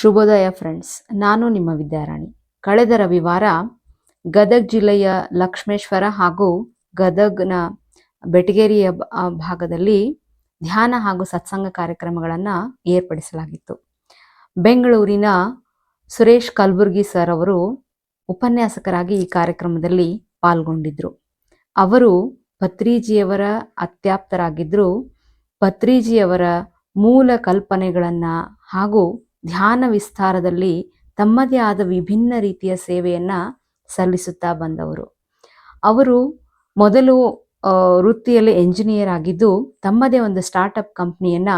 ಶುಭೋದಯ ಫ್ರೆಂಡ್ಸ್ ನಾನು ನಿಮ್ಮ ವಿದ್ಯಾರಾಣಿ. ಕಳೆದ ರವಿವಾರ ಗದಗ್ ಜಿಲ್ಲೆಯ ಲಕ್ಷ್ಮೇಶ್ವರ ಹಾಗೂ ಗದಗ್ನ ಬೆಟಗೇರಿಯ ಭಾಗದಲ್ಲಿ ಧ್ಯಾನ ಹಾಗೂ ಸತ್ಸಂಗ ಕಾರ್ಯಕ್ರಮಗಳನ್ನು ಏರ್ಪಡಿಸಲಾಗಿತ್ತು. ಬೆಂಗಳೂರಿನ ಸುರೇಶ್ ಕಲ್ಬುರ್ಗಿ ಸರ್ ಅವರು ಉಪನ್ಯಾಸಕರಾಗಿ ಈ ಕಾರ್ಯಕ್ರಮದಲ್ಲಿ ಪಾಲ್ಗೊಂಡಿದ್ದರು ಅವರು ಪತ್ರಿಜಿಯವರ ಅತ್ಯಾಪ್ತರಾಗಿದ್ದರು ಪತ್ರಿಜಿಯವರ ಮೂಲ ಕಲ್ಪನೆಗಳನ್ನು ಹಾಗೂ ಧ್ಯಾನ ವಿಸ್ತಾರದಲ್ಲಿ ತಮ್ಮದೇ ಆದ ವಿಭಿನ್ನ ರೀತಿಯ ಸೇವೆಯನ್ನು ಸಲ್ಲಿಸುತ್ತಾ ಬಂದವರು. ಅವರು ಮೊದಲು ವೃತ್ತಿಯಲ್ಲಿ ಎಂಜಿನಿಯರ್ ಆಗಿದ್ದು ತಮ್ಮದೇ ಒಂದು ಸ್ಟಾರ್ಟಪ್ ಕಂಪ್ನಿಯನ್ನ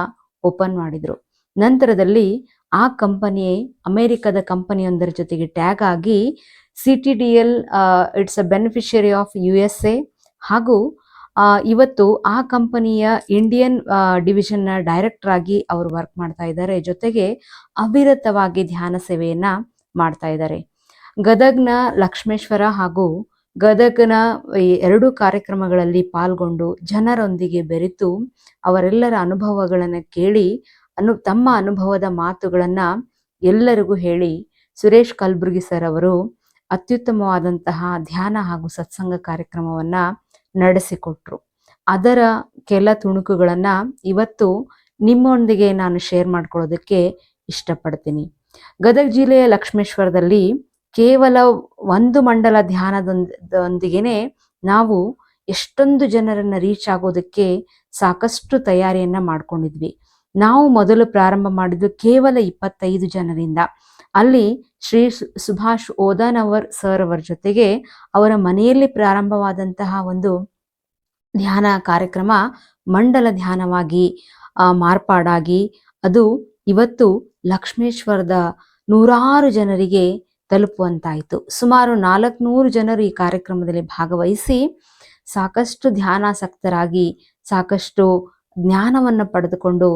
ಓಪನ್ ಮಾಡಿದರು. ನಂತರದಲ್ಲಿ ಆ ಕಂಪನಿ ಅಮೆರಿಕದ ಕಂಪನಿಯೊಂದರ ಜೊತೆಗೆ ಟ್ಯಾಗ್ ಆಗಿ C T D L it's a beneficiary of U S A ಹಾಗೂ ಇವತ್ತು ಆ ಕಂಪನಿಯ ಇಂಡಿಯನ್ ಡಿವಿಷನ್ನ ಡೈರೆಕ್ಟರ್ ಆಗಿ ಅವರು ವರ್ಕ್ ಮಾಡ್ತಾ ಇದ್ದಾರೆ. ಜೊತೆಗೆ ಅವಿರತವಾಗಿ ಧ್ಯಾನ ಸೇವೆಯನ್ನ ಮಾಡ್ತಾ ಇದ್ದಾರೆ. ಗದಗ್ನ ಲಕ್ಷ್ಮೇಶ್ವರ ಹಾಗೂ ಗದಗ್ನ ಎರಡು ಕಾರ್ಯಕ್ರಮಗಳಲ್ಲಿ ಪಾಲ್ಗೊಂಡು ಜನರೊಂದಿಗೆ ಬೆರೆತು ಅವರೆಲ್ಲರ ಅನುಭವಗಳನ್ನು ಕೇಳಿ, ಅನು, ತಮ್ಮ ಅನುಭವದ ಮಾತುಗಳನ್ನ ಎಲ್ಲರಿಗೂ ಹೇಳಿ ಸುರೇಶ್ ಕಲ್ಬುರ್ಗಿ ಸರ್ ಅವರು ಅತ್ಯುತ್ತಮವಾದಂತಹ ಧ್ಯಾನ ಹಾಗೂ ಸತ್ಸಂಗ ಕಾರ್ಯಕ್ರಮವನ್ನ ನಡೆಸಿಕೊಟ್ರು. ಅದರ ಕೆಲ ತುಣುಕುಗಳನ್ನ ಇವತ್ತು ನಿಮ್ಮೊಂದಿಗೆ ನಾನು ಶೇರ್ ಮಾಡ್ಕೊಳ್ಳೋದಕ್ಕೆ ಇಷ್ಟಪಡ್ತೀನಿ. ಗದಗ ಜಿಲ್ಲೆಯ ಲಕ್ಷ್ಮೇಶ್ವರದಲ್ಲಿ ಕೇವಲ ಒಂದು ಮಂಡಲ ಧ್ಯಾನದೊಂದಿಗೆನೆ ನಾವು ಎಷ್ಟೊಂದು ಜನರನ್ನ ರೀಚ್ ಆಗೋದಕ್ಕೆ ಸಾಕಷ್ಟು ತಯಾರಿಯನ್ನ ಮಾಡ್ಕೊಂಡಿದ್ವಿ. ನಾವು ಮೊದಲು ಪ್ರಾರಂಭ ಮಾಡಿದ್ದು ಕೇವಲ ಇಪ್ಪತ್ತೈದು ಜನರಿಂದ. ಅಲ್ಲಿ ಶ್ರೀ ಸುಭಾಷ್ ಓದಾನ್ ಅವರ್ ಸರ್ ಅವರ ಜೊತೆಗೆ ಅವರ ಮನೆಯಲ್ಲಿ ಪ್ರಾರಂಭವಾದಂತಹ ಒಂದು ಧ್ಯಾನ ಕಾರ್ಯಕ್ರಮ, ಮಂಡಲ ಧ್ಯಾನವಾಗಿ ಮಾರ್ಪಾಡಾಗಿ, ಅದು ಇವತ್ತು ಲಕ್ಷ್ಮೇಶ್ವರದ ನೂರಾರು ಜನರಿಗೆ ತಲುಪುವಂತಾಯಿತು. ಸುಮಾರು ನಾಲ್ಕುನೂರು ಜನರು ಈ ಕಾರ್ಯಕ್ರಮದಲ್ಲಿ ಭಾಗವಹಿಸಿ ಸಾಕಷ್ಟು ಧ್ಯಾನಾಸಕ್ತರಾಗಿ ಸಾಕಷ್ಟು ಜ್ಞಾನವನ್ನು ಪಡೆದುಕೊಂಡು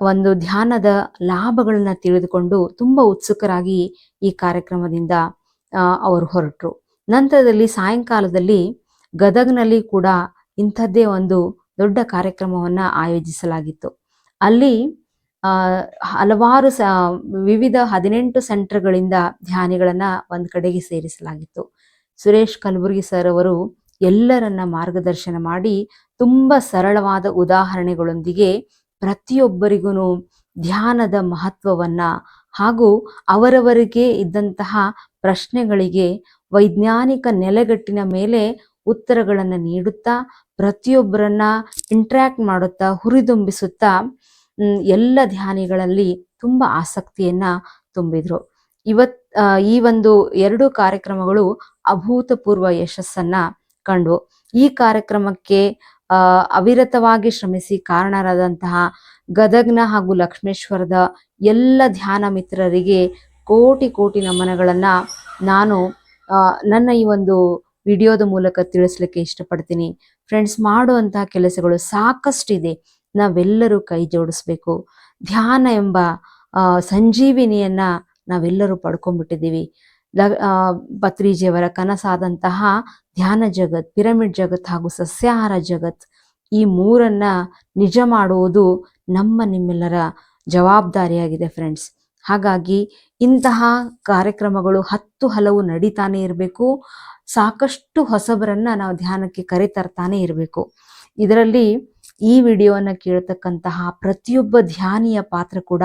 ಒಂದು ಧ್ಯಾನದ ಲಾಭಗಳನ್ನ ತಿಳಿದುಕೊಂಡು ತುಂಬಾ ಉತ್ಸುಕರಾಗಿ ಈ ಕಾರ್ಯಕ್ರಮದಿಂದ ಅವರು ಹೊರಟರು. ನಂತರದಲ್ಲಿ ಸಾಯಂಕಾಲದಲ್ಲಿ ಗದಗ್ನಲ್ಲಿ ಕೂಡ ಇಂಥದ್ದೇ ಒಂದು ದೊಡ್ಡ ಕಾರ್ಯಕ್ರಮವನ್ನ ಆಯೋಜಿಸಲಾಗಿತ್ತು. ಅಲ್ಲಿ ಹಲವಾರು ವಿವಿಧ ಹದಿನೆಂಟು ಸೆಂಟರ್ಗಳಿಂದ ಧ್ಯಾನಿಗಳನ್ನ ಒಂದ್ ಕಡೆಗೆ ಸೇರಿಸಲಾಗಿತ್ತು. ಸುರೇಶ್ ಕಲಬುರ್ಗಿ ಸರ್ ಅವರು ಎಲ್ಲರನ್ನ ಮಾರ್ಗದರ್ಶನ ಮಾಡಿ ತುಂಬಾ ಸರಳವಾದ ಉದಾಹರಣೆಗಳೊಂದಿಗೆ ಪ್ರತಿಯೊಬ್ಬರಿಗೂ ಧ್ಯಾನದ ಮಹತ್ವವನ್ನ ಹಾಗೂ ಅವರವರಿಗೆ ಇದ್ದಂತಹ ಪ್ರಶ್ನೆಗಳಿಗೆ ವೈಜ್ಞಾನಿಕ ನೆಲೆಗಟ್ಟಿನ ಮೇಲೆ ಉತ್ತರಗಳನ್ನು ನೀಡುತ್ತಾ, ಪ್ರತಿಯೊಬ್ಬರನ್ನ ಇಂಟ್ರ್ಯಾಕ್ಟ್ ಮಾಡುತ್ತಾ, ಹುರಿದುಂಬಿಸುತ್ತಾ ಎಲ್ಲ ಧ್ಯಾನಿಗಳಲ್ಲಿ ತುಂಬ ಆಸಕ್ತಿಯನ್ನ ತುಂಬಿದ್ರು. ಇವತ್ ಈ ಒಂದು ಎರಡು ಕಾರ್ಯಕ್ರಮಗಳು ಅಭೂತಪೂರ್ವ ಯಶಸ್ಸನ್ನ ಕಂಡು ಈ ಕಾರ್ಯಕ್ರಮಕ್ಕೆ ಅವಿರತವಾಗಿ ಶ್ರಮಿಸಿ ಕಾರಣರಾದಂತಹ ಗದಗ್ನ ಹಾಗೂ ಲಕ್ಷ್ಮೇಶ್ವರದ ಎಲ್ಲ ಧ್ಯಾನ ಮಿತ್ರರಿಗೆ ಕೋಟಿ ಕೋಟಿ ನಮನಗಳನ್ನ ನಾನು ನನ್ನ ಈ ಒಂದು ವಿಡಿಯೋದ ಮೂಲಕ ತಿಳಿಸ್ಲಿಕ್ಕೆ ಇಷ್ಟಪಡ್ತೀನಿ. ಫ್ರೆಂಡ್ಸ್ ಮಾಡುವಂತಹ ಕೆಲಸಗಳು ಸಾಕಷ್ಟಿದೆ. ನಾವೆಲ್ಲರೂ ಕೈ ಜೋಡಿಸ್ಬೇಕು. ಧ್ಯಾನ ಎಂಬ ಸಂಜೀವಿನಿಯನ್ನ ನಾವೆಲ್ಲರೂ ಪಡ್ಕೊಂಡ್ಬಿಟ್ಟಿದ್ದೀವಿ. ಪತ್ರಿಜಿಯವರ ಕನಸಾದಂತಹ ಧ್ಯಾನ ಜಗತ್, ಪಿರಮಿಡ್ ಜಗತ್ ಹಾಗೂ ಸಸ್ಯಾಹಾರ ಜಗತ್ ಈ ಮೂರನ್ನ ನಿಜ ಮಾಡುವುದು ನಮ್ಮ ನಿಮ್ಮೆಲ್ಲರ ಜವಾಬ್ದಾರಿಯಾಗಿದೆ ಫ್ರೆಂಡ್ಸ್ ಹಾಗಾಗಿ ಇಂತಹ ಕಾರ್ಯಕ್ರಮಗಳು ಹತ್ತು ಹಲವು ನಡೀತಾನೆ ಇರಬೇಕು. ಸಾಕಷ್ಟು ಹೊಸಬರನ್ನ ನಾವು ಧ್ಯಾನಕ್ಕೆ ಕರೆತರ್ತಾನೆ ಇರಬೇಕು. ಇದರಲ್ಲಿ ಈ ವಿಡಿಯೋನ ಕೇಳ್ತಕ್ಕಂತಹ ಪ್ರತಿಯೊಬ್ಬ ಧ್ಯಾನಿಯ ಪಾತ್ರ ಕೂಡ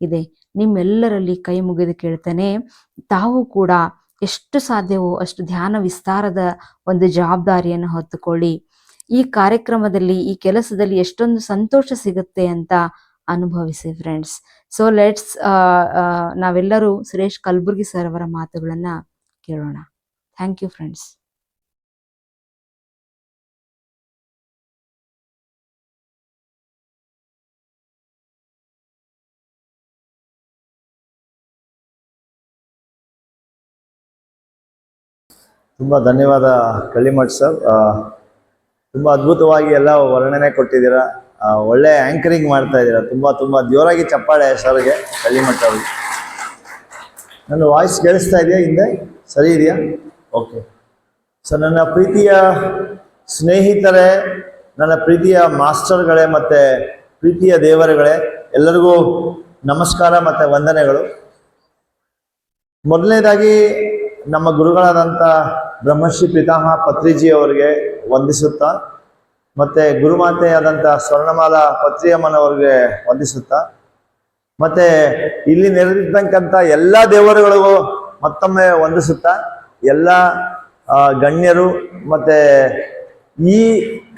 ಇದೆ. ನಿಮ್ಮೆಲ್ಲರಲ್ಲಿ ಕೈ ಮುಗಿದು ಕೇಳ್ತಾನೆ, ತಾವು ಕೂಡ ಎಷ್ಟು ಸಾಧ್ಯವೋ ಅಷ್ಟು ಧ್ಯಾನ ವಿಸ್ತಾರದ ಒಂದು ಜವಾಬ್ದಾರಿಯನ್ನು ಹೊತ್ತುಕೊಳ್ಳಿ. ಈ ಕಾರ್ಯಕ್ರಮದಲ್ಲಿ, ಈ ಕೆಲಸದಲ್ಲಿ ಎಷ್ಟೊಂದು ಸಂತೋಷ ಸಿಗುತ್ತೆ ಅಂತ ಅನುಭವಿಸಿ ಫ್ರೆಂಡ್ಸ್ ಸೊ ಲೆಟ್ಸ್ ನಾವೆಲ್ಲರೂ ಸುರೇಶ್ ಕಲ್ಬುರ್ಗಿ ಸರ್ ಅವರ ಮಾತುಗಳನ್ನ ಕೇಳೋಣ. ಥ್ಯಾಂಕ್ ಯು ಫ್ರೆಂಡ್ಸ್ ತುಂಬ ಧನ್ಯವಾದ ಕಳ್ಳಿಮಠ ಸರ್. ತುಂಬ ಅದ್ಭುತವಾಗಿ ಎಲ್ಲ ವರ್ಣನೆ ಕೊಟ್ಟಿದ್ದೀರಾ. ಒಳ್ಳೆ ಆ್ಯಂಕರಿಂಗ್ ಮಾಡ್ತಾ ಇದ್ದೀರಾ. ತುಂಬ ತುಂಬ ಜೋರಾಗಿ ಚಪ್ಪಾಳೆ ಸರ್ಗೆ ಕಳ್ಳಿಮಠ್ ಅವ್ರಿಗೆ ನನ್ನ ವಾಯ್ಸ್ ಕೇಳಿಸ್ತಾ ಇದೆಯಾ ಹಿಂದೆ? ಸರಿ ಇದೆಯಾ? ಓಕೆ ಸೊ ನನ್ನ ಪ್ರೀತಿಯ ಸ್ನೇಹಿತರೇ, ನನ್ನ ಪ್ರೀತಿಯ ಮಾಸ್ಟರ್ಗಳೇ ಮತ್ತು ಪ್ರೀತಿಯ ದೇವರುಗಳೇ, ಎಲ್ಲರಿಗೂ ನಮಸ್ಕಾರ ಮತ್ತು ವಂದನೆಗಳು. ಮೊದಲನೇದಾಗಿ ನಮ್ಮ ಗುರುಗಳಾದಂಥ ಬ್ರಹ್ಮಶ್ರೀ ಪಿತಾಮಹ ಪತ್ರಿಜಿ ಅವರಿಗೆ ವಂದಿಸುತ್ತಾ, ಮತ್ತೆ ಗುರುಮಾತೆಯಾದಂಥ ಸ್ವರ್ಣಮಾಲಾ ಪತ್ರಿಯಮ್ಮನವರಿಗೆ ವಂದಿಸುತ್ತಾ, ಮತ್ತೆ ಇಲ್ಲಿ ನೆರೆದಿರ್ತಕ್ಕಂಥ ಎಲ್ಲ ದೇವರುಗಳಿಗೂ ಮತ್ತೊಮ್ಮೆ ವಂದಿಸುತ್ತಾ, ಎಲ್ಲ ಗಣ್ಯರು, ಮತ್ತೆ ಈ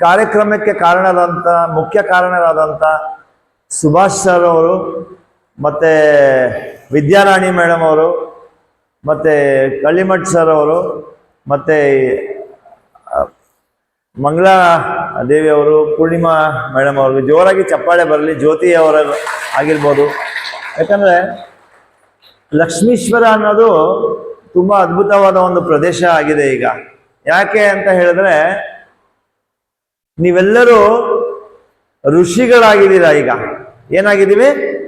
ಕಾರ್ಯಕ್ರಮಕ್ಕೆ ಕಾರಣರಾದಂಥ, ಮುಖ್ಯ ಕಾರಣರಾದಂಥ ಸುಭಾಷ್ ಸರ್ ಅವರು, ಮತ್ತೆ ವಿದ್ಯಾರಾಣಿ ಮೇಡಮ್ ಅವರು, ಮತ್ತೆ ಕಳ್ಳಿಮಠ್ ಸರ್ ಅವರು ಮತ್ತೆ ಮಂಗಳ ಮಂಗಳಾ ದೇವಿ ಅವರು, ಪೂರ್ಣಿಮಾ ಮೇಡಮ್ ಅವ್ರಿಗೆ ಜೋರಾಗಿ ಚಪ್ಪಾಳೆ ಬರಲಿ, ಜ್ಯೋತಿ ಅವರ ಆಗಿರ್ಬೋದು. ಯಾಕಂದರೆ, ಲಕ್ಷ್ಮೀಶ್ವರ ಅನ್ನೋದು ತುಂಬ ಅದ್ಭುತವಾದ ಒಂದು ಪ್ರದೇಶ ಆಗಿದೆ ಈಗ. ಯಾಕೆ ಅಂತ ಹೇಳಿದ್ರೆ, ನೀವೆಲ್ಲರೂ ಋಷಿಗಳಾಗಿದ್ದೀರಾ ಈಗ? ಏನಾಗಿದ್ದೀವಿ?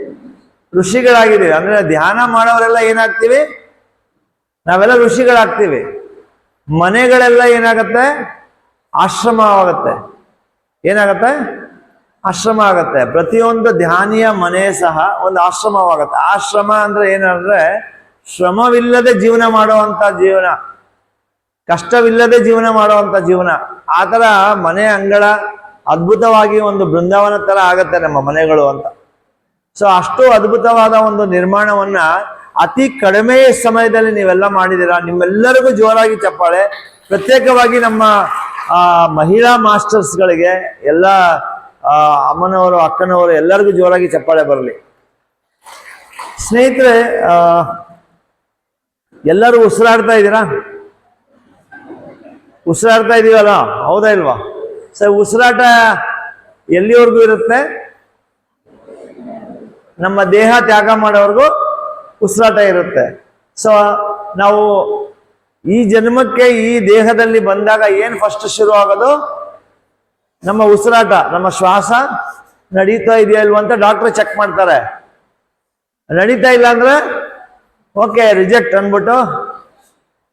ಋಷಿಗಳಾಗಿದ್ದೀವಿ. ಅಂದರೆ ಧ್ಯಾನ ಮಾಡೋರೆಲ್ಲ ಏನಾಗ್ತೀವಿ? ನಾವೆಲ್ಲ ಋಷಿಗಳಾಗ್ತೀವಿ. ಮನೆಗಳೆಲ್ಲ ಏನಾಗತ್ತೆ? ಆಶ್ರಮವಾಗತ್ತೆ. ಏನಾಗತ್ತೆ? ಆಶ್ರಮ ಆಗತ್ತೆ ಪ್ರತಿಯೊಂದು ಧ್ಯಾನಿಯ ಮನೆ ಸಹ ಒಂದು ಆಶ್ರಮವಾಗತ್ತೆ. ಆಶ್ರಮ ಅಂದ್ರೆ ಏನಂದ್ರೆ ಶ್ರಮವಿಲ್ಲದೆ ಜೀವನ ಮಾಡುವಂತ ಜೀವನ. ಕಷ್ಟವಿಲ್ಲದೆ ಜೀವನ ಮಾಡುವಂತ ಜೀವನ. ಆ ಥರ ಮನೆ ಅಂಗಳ ಅದ್ಭುತವಾಗಿ ಒಂದು ಬೃಂದಾವನ ತರ ಆಗತ್ತೆ ನಮ್ಮ ಮನೆಗಳು ಅಂತ. ಸೊ ಅಷ್ಟು ಅದ್ಭುತವಾದ ಒಂದು ನಿರ್ಮಾಣವನ್ನ ಅತಿ ಕಡಿಮೆ ಸಮಯದಲ್ಲಿ ನೀವೆಲ್ಲ ಮಾಡಿದ್ದೀರಾ? ನಿಮ್ಮೆಲ್ಲರಿಗೂ ಜೋರಾಗಿ ಚಪ್ಪಾಳೆ. ಪ್ರತ್ಯೇಕವಾಗಿ ನಮ್ಮ ಆ ಮಹಿಳಾ ಮಾಸ್ಟರ್ಸ್ಗಳಿಗೆ ಎಲ್ಲ ಆ, ಅಮ್ಮನವರು ಅಕ್ಕನವರು ಎಲ್ಲರಿಗೂ ಜೋರಾಗಿ ಚಪ್ಪಾಳೆ ಬರಲಿ. ಸ್ನೇಹಿತರೆ ಎಲ್ಲರೂ ಉಸಿರಾಡ್ತಾ ಇದ್ದೀರಾ? ಉಸಿರಾಡ್ತಾ ಇದೀವಲ್ಲ? ಹೌದಾ ಇಲ್ವಾ? ಸರ್ ಉಸಿರಾಟ ಎಲ್ಲಿವರೆಗೂ ಇರುತ್ತೆ? ನಮ್ಮ ದೇಹ ತ್ಯಾಗ ಮಾಡೋವರೆಗೂ ಉಸಿರಾಟ ಇರುತ್ತೆ. ಸೊ ನಾವು ಈ ಜನ್ಮಕ್ಕೆ ಈ ದೇಹದಲ್ಲಿ ಬಂದಾಗ ಏನು ಫಸ್ಟ್ ಶುರು ಆಗೋದು? ನಮ್ಮ ಉಸಿರಾಟ, ನಮ್ಮ ಶ್ವಾಸ ನಡೀತಾ ಇದೆಯಾ ಇಲ್ವ ಅಂತ ಡಾಕ್ಟರ್ ಚೆಕ್ ಮಾಡ್ತಾರೆ. ನಡೀತಾ ಇಲ್ಲ ಅಂದ್ರೆ ಓಕೆ ರಿಜೆಕ್ಟ್ ಅಂದ್ಬಿಟ್ಟು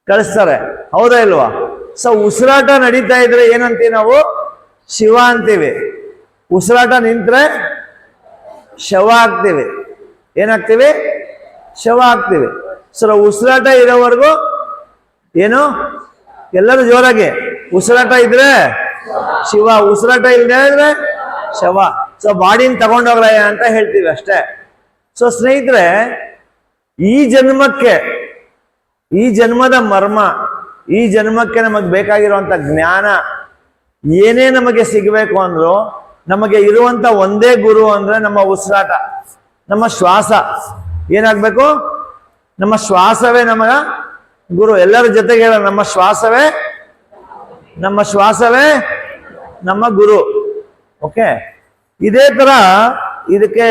ಕಳಿಸ್ತಾರೆ. ಹೌದಾ ಇಲ್ವಾ? ಸೊ ಉಸಿರಾಟ ನಡೀತಾ ಇದ್ರೆ ಏನಂತೀವಿ ನಾವು? ಶಿವ ಅಂತೀವಿ. ಉಸಿರಾಟ ನಿಂತ್ರೆ ಶವ ಆಗ್ತೀವಿ. ಏನಾಗ್ತೀವಿ? ಶವ ಹಾಕ್ತೀವಿ ಸೊ ಉಸಿರಾಟ ಇರೋವರೆಗೂ ಏನು? ಎಲ್ಲರೂ ಜೋರಾಗಿ, ಉಸಿರಾಟ ಇದ್ರೆ ಶಿವ, ಉಸಿರಾಟ ಇಲ್ಲದೆ ಇದ್ರೆ ಶವ. ಸೊ ಬಾಡಿನ ತಗೊಂಡೋಗ್ರಯ್ಯ ಅಂತ ಹೇಳ್ತೀವಿ ಅಷ್ಟೇ. ಸೊ ಸ್ನೇಹಿತರೆ, ಈ ಜನ್ಮಕ್ಕೆ, ಈ ಜನ್ಮದ ಮರ್ಮ, ಈ ಜನ್ಮಕ್ಕೆ ನಮಗೆ ಬೇಕಾಗಿರುವಂಥ ಜ್ಞಾನ ಏನೇ ನಮಗೆ ಸಿಗಬೇಕು ಅಂದ್ರು ನಮಗೆ ಇರುವಂತ ಒಂದೇ ಗುರು ಅಂದ್ರೆ ನಮ್ಮ ಉಸಿರಾಟ, ನಮ್ಮ ಶ್ವಾಸ. ಏನಾಗ್ಬೇಕು? ನಮ್ಮ ಶ್ವಾಸವೇ ನಮಗ, ಗುರು ಎಲ್ಲರ ಜೊತೆಗೆ ಹೇಳ, ನಮ್ಮ ಶ್ವಾಸವೇ ನಮ್ಮ ಶ್ವಾಸವೇ, ನಮ್ಮ ಗುರು. ಓಕೆ? ಇದೇ ತರ ಇದಕ್ಕೆ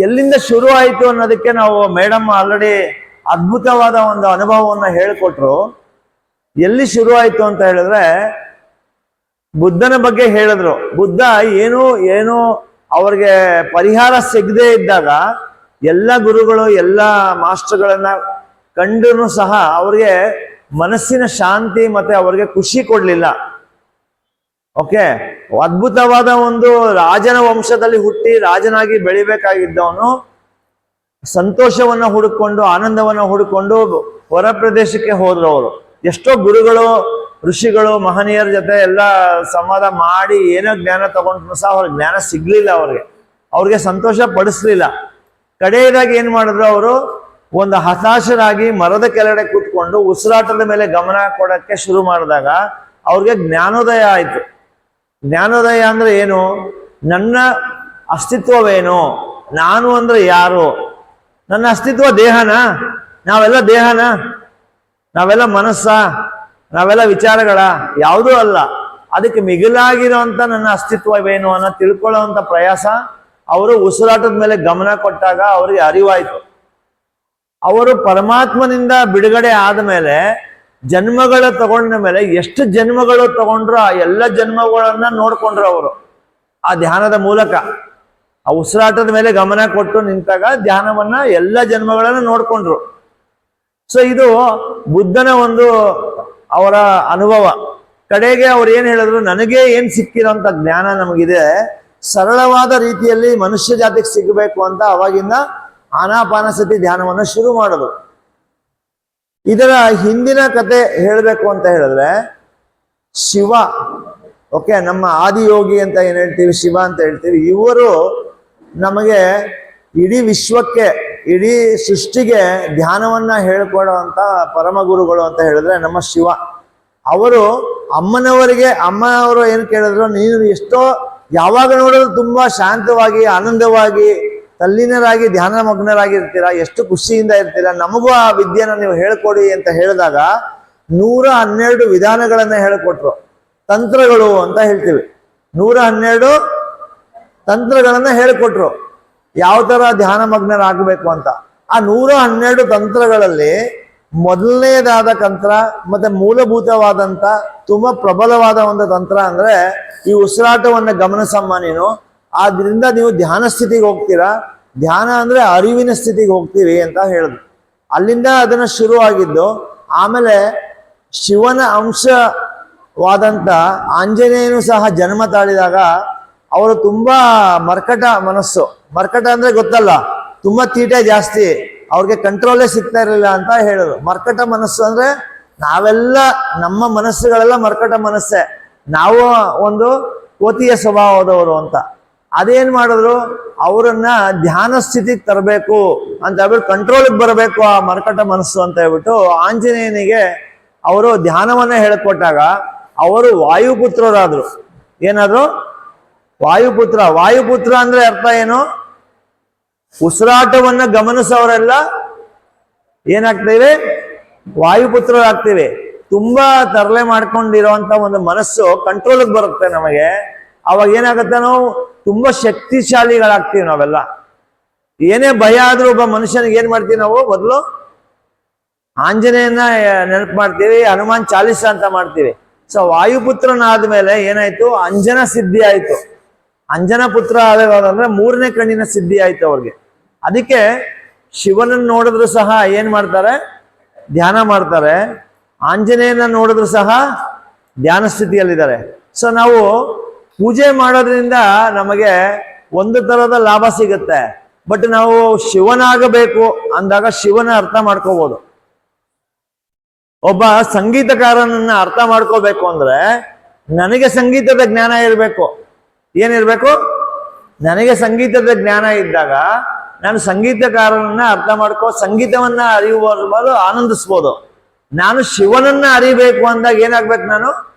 ಎಲ್ಲಿಂದ ಶುರು ಆಯಿತು ಅನ್ನೋದಕ್ಕೆ ನಾವು ಮೇಡಮ್ ಆಲ್ರೆಡಿ ಅದ್ಭುತವಾದ ಒಂದು ಅನುಭವವನ್ನು ಹೇಳಿಕೊಟ್ರು. ಎಲ್ಲಿ ಶುರು ಆಯಿತು ಅಂತ ಹೇಳಿದ್ರೆ, ಬುದ್ಧನ ಬಗ್ಗೆ ಹೇಳಿದ್ರು. ಬುದ್ಧ ಏನು ಏನು ಅವ್ರಿಗೆ ಪರಿಹಾರ ಸಿಗದೆ ಇದ್ದಾಗ ಎಲ್ಲ ಗುರುಗಳು, ಎಲ್ಲ ಮಾಸ್ಟರ್ಗಳನ್ನ ಕಂಡರೂ ಸಹ ಅವ್ರಿಗೆ ಮನಸ್ಸಿನ ಶಾಂತಿ ಮತ್ತೆ ಅವ್ರಿಗೆ ಖುಷಿ ಕೊಡ್ಲಿಲ್ಲ. ಓಕೆ? ಅದ್ಭುತವಾದ ಒಂದು ರಾಜನ ವಂಶದಲ್ಲಿ ಹುಟ್ಟಿ ರಾಜನಾಗಿ ಬೆಳಿಬೇಕಾಗಿದ್ದವನು ಸಂತೋಷವನ್ನ ಹುಡುಕೊಂಡು, ಆನಂದವನ್ನ ಹುಡುಕೊಂಡು ಹೊರ ಪ್ರದೇಶಕ್ಕೆ ಹೋದ್ರು ಅವರು ಎಷ್ಟೋ ಗುರುಗಳು, ಋಷಿಗಳು, ಮಹನೀಯರ ಜೊತೆ ಎಲ್ಲ ಸಂವಾದ ಮಾಡಿ ಏನೋ ಜ್ಞಾನ ತಗೊಂಡ್ರು ಸಹ ಅವ್ರ ಜ್ಞಾನ ಸಿಗ್ಲಿಲ್ಲ ಅವ್ರಿಗೆ. ಅವ್ರಿಗೆ ಸಂತೋಷ ಪಡಿಸ್ಲಿಲ್ಲ. ಕಡೆಯದಾಗಿ ಏನು ಮಾಡಿದ್ರು ಅವರು? ಒಂದು ಹತಾಶರಾಗಿ ಮರದ ಕೆಳಗಡೆ ಕೂತ್ಕೊಂಡು ಉಸಿರಾಟದ ಮೇಲೆ ಗಮನ ಕೊಡಕ್ಕೆ ಶುರು ಮಾಡಿದಾಗ ಅವ್ರಿಗೆ ಜ್ಞಾನೋದಯ ಆಯಿತು. ಜ್ಞಾನೋದಯ ಅಂದ್ರೆ ಏನು? ನನ್ನ ಅಸ್ತಿತ್ವವೇನು? ನಾನು ಅಂದ್ರೆ ಯಾರು? ನನ್ನ ಅಸ್ತಿತ್ವ ದೇಹನ? ನಾವೆಲ್ಲ ದೇಹನ? ನಾವೆಲ್ಲ ಮನಸ್ಸ? ನಾವೆಲ್ಲ ವಿಚಾರಗಳ? ಯಾವುದೂ ಅಲ್ಲ. ಅದಕ್ಕೆ ಮಿಗಿಲಾಗಿರುವಂತ ನನ್ನ ಅಸ್ತಿತ್ವವೇನು ಅನ್ನೋ ತಿಳ್ಕೊಳ್ಳುವಂತ ಪ್ರಯಾಸ ಅವರು ಉಸಿರಾಟದ ಮೇಲೆ ಗಮನ ಕೊಟ್ಟಾಗ ಅವರಿಗೆ ಅರಿವಾಯಿತು. ಅವರು ಪರಮಾತ್ಮನಿಂದ ಬಿಡುಗಡೆ ಆದ ಮೇಲೆ, ಜನ್ಮಗಳ ತಗೊಂಡ ಮೇಲೆ, ಎಷ್ಟು ಜನ್ಮಗಳು ತಗೊಂಡ್ರು ಆ ಎಲ್ಲ ಜನ್ಮಗಳನ್ನ ನೋಡ್ಕೊಂಡ್ರು ಅವರು. ಆ ಧ್ಯಾನದ ಮೂಲಕ. ಆ ಉಸಿರಾಟದ ಮೇಲೆ ಗಮನ ಕೊಟ್ಟು ನಿಂತಾಗ ಧ್ಯಾನವನ್ನ ಎಲ್ಲ ಜನ್ಮಗಳನ್ನ ನೋಡ್ಕೊಂಡ್ರು. ಸೊ ಇದು ಬುದ್ಧನ ಒಂದು ಅವರ ಅನುಭವ. ಕಡೆಗೆ ಅವ್ರು ಏನ್ ಹೇಳಿದ್ರು, ನನಗೆ ಏನ್ ಸಿಕ್ಕಿರೋಂಥ ಜ್ಞಾನ ನಮಗಿದೆ ಸರಳವಾದ ರೀತಿಯಲ್ಲಿ ಮನುಷ್ಯ ಜಾತಿಗೆ ಸಿಗಬೇಕು ಅಂತ ಅವಾಗಿಂದ ಆನಾಪಾನಸತಿ ಧ್ಯಾನವನ್ನು ಶುರು ಮಾಡೋದು. ಇದರ ಹಿಂದಿನ ಕತೆ ಹೇಳಬೇಕು ಅಂತ ಹೇಳಿದ್ರೆ, ಶಿವ, ಓಕೆ, ನಮ್ಮ ಆದಿಯೋಗಿ ಅಂತ ಏನು ಹೇಳ್ತೀವಿ, ಶಿವ ಅಂತ ಹೇಳ್ತೀವಿ, ಇವರು ನಮಗೆ ಇಡೀ ವಿಶ್ವಕ್ಕೆ, ಇಡೀ ಸೃಷ್ಟಿಗೆ ಧ್ಯಾನವನ್ನ ಹೇಳ್ಕೊಡುವಂತ ಪರಮಗುರುಗಳು ಅಂತ ಹೇಳಿದ್ರೆ ನಮ್ಮ ಶಿವ. ಅವರು ಅಮ್ಮನವರಿಗೆ ಅಮ್ಮ ಅವರು ಏನು ಕೇಳಿದ್ರು, ನೀನು ಎಷ್ಟೋ ಯಾವಾಗ ನೋಡಿದ್ರು ತುಂಬಾ ಶಾಂತವಾಗಿ, ಆನಂದವಾಗಿ, ತಲ್ಲೀನರಾಗಿ ಧ್ಯಾನ ಮಗ್ನರಾಗಿರ್ತೀರಾ ಎಷ್ಟು ಖುಷಿಯಿಂದ ಇರ್ತೀರಾ, ನಮಗೂ ಆ ವಿದ್ಯೆನ ನೀವು ಹೇಳ್ಕೊಡಿ ಅಂತ ಹೇಳಿದಾಗ ನೂರ ಹನ್ನೆರಡು ವಿಧಾನಗಳನ್ನ ಹೇಳಿಕೊಟ್ರು. ತಂತ್ರಗಳು ಅಂತ ಹೇಳ್ತೀವಿ. ನೂರ ಹನ್ನೆರಡು ತಂತ್ರಗಳನ್ನ ಹೇಳಿಕೊಟ್ರು. ಯಾವ ತರ ಧ್ಯಾನ ಮಗ್ನರಾಗಬೇಕು ಅಂತ. ಆ ನೂರ ಹನ್ನೆರಡು ತಂತ್ರಗಳಲ್ಲಿ ಮೊದಲನೇದಾದ ತಂತ್ರ ಮತ್ತೆ ಮೂಲಭೂತವಾದಂತ ತುಂಬಾ ಪ್ರಬಲವಾದ ಒಂದು ತಂತ್ರ ಅಂದ್ರೆ ಈ ಉಸಿರಾಟವನ್ನ ಗಮನಿಸಮ್ಮ ನೀನು ಆದ್ರಿಂದ ನೀವು ಧ್ಯಾನ ಸ್ಥಿತಿಗೆ ಹೋಗ್ತೀರಾ? ಧ್ಯಾನ ಅಂದ್ರೆ ಅರಿವಿನ ಸ್ಥಿತಿಗೆ ಹೋಗ್ತೀವಿ ಅಂತ ಹೇಳಿದ್ರು ಅಲ್ಲಿಂದ ಅದನ್ನ ಶುರು ಆಗಿದ್ದು, ಆಮೇಲೆ ಶಿವನ ಅಂಶವಾದಂತ ಆಂಜನೇಯನು ಸಹ ಜನ್ಮ ತಾಳಿದಾಗ ಅವರು ತುಂಬಾ ಮರ್ಕಟ ಮನಸ್ಸು. ಮರ್ಕಟ ಅಂದ್ರೆ ಗೊತ್ತಲ್ಲ, ತುಂಬಾ ತೀಟೆ ಜಾಸ್ತಿ. ಅವ್ರಿಗೆ ಕಂಟ್ರೋಲೇ ಸಿಗ್ತಾ ಇರಲಿಲ್ಲ ಅಂತ ಹೇಳಿದ್ರು. ಮರ್ಕಟ ಮನಸ್ಸು ಅಂದ್ರೆ ನಾವೆಲ್ಲ ನಮ್ಮ ಮನಸ್ಸುಗಳೆಲ್ಲ ಮರ್ಕಟ ಮನಸ್ಸೇ. ನಾವು ಒಂದು ಕೋತಿಯ ಸ್ವಭಾವದವರು ಅಂತ. ಅದೇನ್ ಮಾಡಿದ್ರು? ಅವರನ್ನ ಧ್ಯಾನ ಸ್ಥಿತಿಗೆ ತರಬೇಕು ಅಂತ ಹೇಳ್ಬಿಟ್ಟು ಕಂಟ್ರೋಲ್ಗೆ ಬರಬೇಕು ಆ ಮರ್ಕಟ ಮನಸ್ಸು ಅಂತ ಹೇಳ್ಬಿಟ್ಟು ಆಂಜನೇಯನಿಗೆ ಅವರು ಧ್ಯಾನವನ್ನ ಹೇಳ್ಕೊಟ್ಟಾಗ ಅವರು ವಾಯುಪುತ್ರರಾದ್ರು. ಏನಾದ್ರು? ವಾಯುಪುತ್ರ. ವಾಯುಪುತ್ರ ಅಂದ್ರೆ ಅರ್ಥ ಏನು? ಉಸಿರಾಟವನ್ನ ಗಮನಿಸೋರೆಲ್ಲ ಏನಾಗ್ತೇವೆ ವಾಯುಪುತ್ರರಾಗ್ತೇವೆ. ತುಂಬಾ ತರಲೆ ಮಾಡ್ಕೊಂಡಿರೋಂತ ಒಂದು ಮನಸ್ಸು ಕಂಟ್ರೋಲ್ಗೆ ಬರುತ್ತೆ ನಮಗೆ. ಅವಾಗ ಏನಾಗುತ್ತೆ ನಾವು? ತುಂಬಾ ಶಕ್ತಿಶಾಲಿಗಳಾಗ್ತೀವಿ ನಾವೆಲ್ಲ. ಏನೇ ಭಯ ಆದರೂ ಒಬ್ಬ ಮನುಷ್ಯನಿಗೆ ಏನ್ ಮಾಡ್ತೀವಿ ನಾವು? ಮೊದಲು ಆಂಜನೇಯನ ನೆನಪು ಮಾಡ್ತೀವಿ, ಹನುಮಾನ್ ಚಾಲಿಸ ಅಂತ ಮಾಡ್ತೀವಿ. ಸೊ, ವಾಯುಪುತ್ರನಾದ್ಮೇಲೆ ಏನಾಯ್ತು? ಅಂಜನ ಸಿದ್ಧಿ ಆಯ್ತು. ಅಂಜನ ಪುತ್ರ ಮೂರನೇ ಕಣ್ಣಿನ ಸಿದ್ಧಿ ಆಯ್ತು ಅವ್ರಿಗೆ. ಅದಕ್ಕೆ ಶಿವನನ್ನ ನೋಡಿದ್ರು ಸಹ ಏನ್ ಮಾಡ್ತಾರೆ? ಧ್ಯಾನ ಮಾಡ್ತಾರೆ. ಆಂಜನೇಯನ ನೋಡಿದ್ರು ಸಹ ಧ್ಯಾನ ಸ್ಥಿತಿಯಲ್ಲಿದ್ದಾರೆ. ಸೊ ನಾವು ಪೂಜೆ ಮಾಡೋದ್ರಿಂದ ನಮಗೆ ಒಂದು ತರದ ಲಾಭ ಸಿಗುತ್ತೆ. ಬಟ್ ನಾವು ಶಿವನಾಗಬೇಕು ಅಂದಾಗ ಶಿವನ ಅರ್ಥ ಮಾಡ್ಕೋಬಹುದು ಒಬ್ಬ ಸಂಗೀತಕಾರನನ್ನ ಅರ್ಥ ಮಾಡ್ಕೋಬೇಕು ಅಂದ್ರೆ ನನಗೆ ಸಂಗೀತದ ಜ್ಞಾನ ಇರಬೇಕು. ಏನಿರ್ಬೇಕು? ನನಗೆ ಸಂಗೀತದ ಜ್ಞಾನ ಇದ್ದಾಗ ನಾನು ಸಂಗೀತಕಾರನನ್ನ ಅರ್ಥ ಮಾಡ್ಕೋ, ಸಂಗೀತವನ್ನ ಅರಿಯುವುದು ಆನಂದಿಸ್ಬೋದು. ನಾನು ಶಿವನನ್ನ ಅರಿಬೇಕು ಅಂದಾಗ ಏನಾಗ್ಬೇಕು ನಾನು?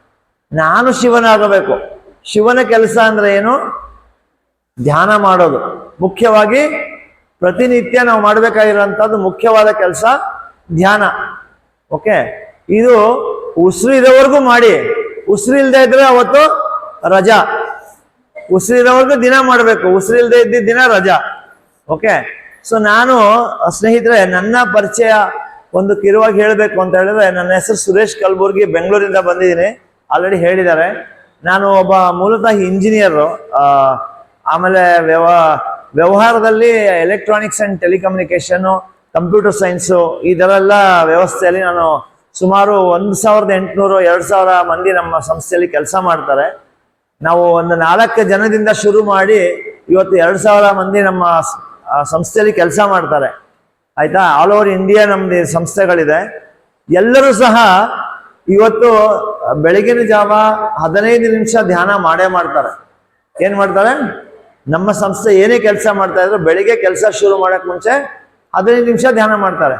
ನಾನು ಶಿವನಾಗಬೇಕು. ಶಿವನ ಕೆಲಸ ಅಂದ್ರೆ ಏನು? ಧ್ಯಾನ ಮಾಡೋದು. ಮುಖ್ಯವಾಗಿ ಪ್ರತಿನಿತ್ಯ ನಾವು ಮಾಡಬೇಕಾಗಿರೋಂಥದ್ದು ಮುಖ್ಯವಾದ ಕೆಲಸ ಧ್ಯಾನ. ಓಕೆ? ಇದು ಉಸಿರು ಇರೋವರೆಗೂ ಮಾಡಿ. ಉಸಿರು ಇಲ್ದೇ ಇದ್ರೆ ಅವತ್ತು ರಜಾ. ಉಸಿರು ಇರೋವರೆಗೂ ದಿನ ಮಾಡಬೇಕು ಉಸಿರಿ ಇಲ್ಲದೆ ಇದ್ದಿದ್ದ ದಿನ ರಜಾ. ಓಕೆ ಸೊ ನಾನು, ಸ್ನೇಹಿತರೆ, ನನ್ನ ಪರಿಚಯ ಒಂದು ಕಿರುವಾಗಿ ಹೇಳಬೇಕು ಅಂತ ಹೇಳಿದ್ರೆ, ನನ್ನ ಹೆಸರು ಸುರೇಶ್ ಕಲ್ಬುರ್ಗಿ, ಬೆಂಗಳೂರಿಂದ ಬಂದಿದ್ದೀನಿ. ಆಲ್ರೆಡಿ ಹೇಳಿದ್ದಾರೆ. ನಾನು ಒಬ್ಬ ಮೂಲತಃ ಇಂಜಿನಿಯರು ಆಮೇಲೆ ವ್ಯವ, ವ್ಯವಹಾರದಲ್ಲಿ ಎಲೆಕ್ಟ್ರಾನಿಕ್ಸ್ ಆ್ಯಂಡ್ ಟೆಲಿಕಮ್ಯುನಿಕೇಷನ್ನು ಕಂಪ್ಯೂಟರ್ ಸೈನ್ಸು ಇದರೆಲ್ಲ ವ್ಯವಸ್ಥೆಯಲ್ಲಿ ನಾನು ಸುಮಾರು ಒಂದು ಸಾವಿರದ ಎಂಟುನೂರು, ಎರಡು ಸಾವಿರ ಮಂದಿ ನಮ್ಮ ಸಂಸ್ಥೆಯಲ್ಲಿ ಕೆಲಸ ಮಾಡ್ತಾರೆ. ನಾವು ಒಂದು ನಾಲ್ಕು ಜನದಿಂದ ಶುರು ಮಾಡಿ ಇವತ್ತು ಎರಡು ಸಾವಿರ ಮಂದಿ ನಮ್ಮ ಸಂಸ್ಥೆಯಲ್ಲಿ ಕೆಲಸ ಮಾಡ್ತಾರೆ. ಆಯ್ತಾ? ಆಲ್ ಓವರ್ ಇಂಡಿಯಾ ನಮ್ದು ಸಂಸ್ಥೆಗಳಿದೆ. ಎಲ್ಲರೂ ಸಹ ಇವತ್ತು ಬೆಳಗಿನ ಜಾವ ಹದಿನೈದು ನಿಮಿಷ ಧ್ಯಾನ ಮಾಡೇ ಮಾಡ್ತಾರೆ. ಏನು ಮಾಡ್ತಾರೆ? ನಮ್ಮ ಸಂಸ್ಥೆ ಏನೇ ಕೆಲಸ ಮಾಡ್ತಾ ಇದ್ರು ಬೆಳಿಗ್ಗೆ ಕೆಲಸ ಶುರು ಮಾಡೋಕ್ಕೆ ಮುಂಚೆ ಹದಿನೈದು ನಿಮಿಷ ಧ್ಯಾನ ಮಾಡ್ತಾರೆ.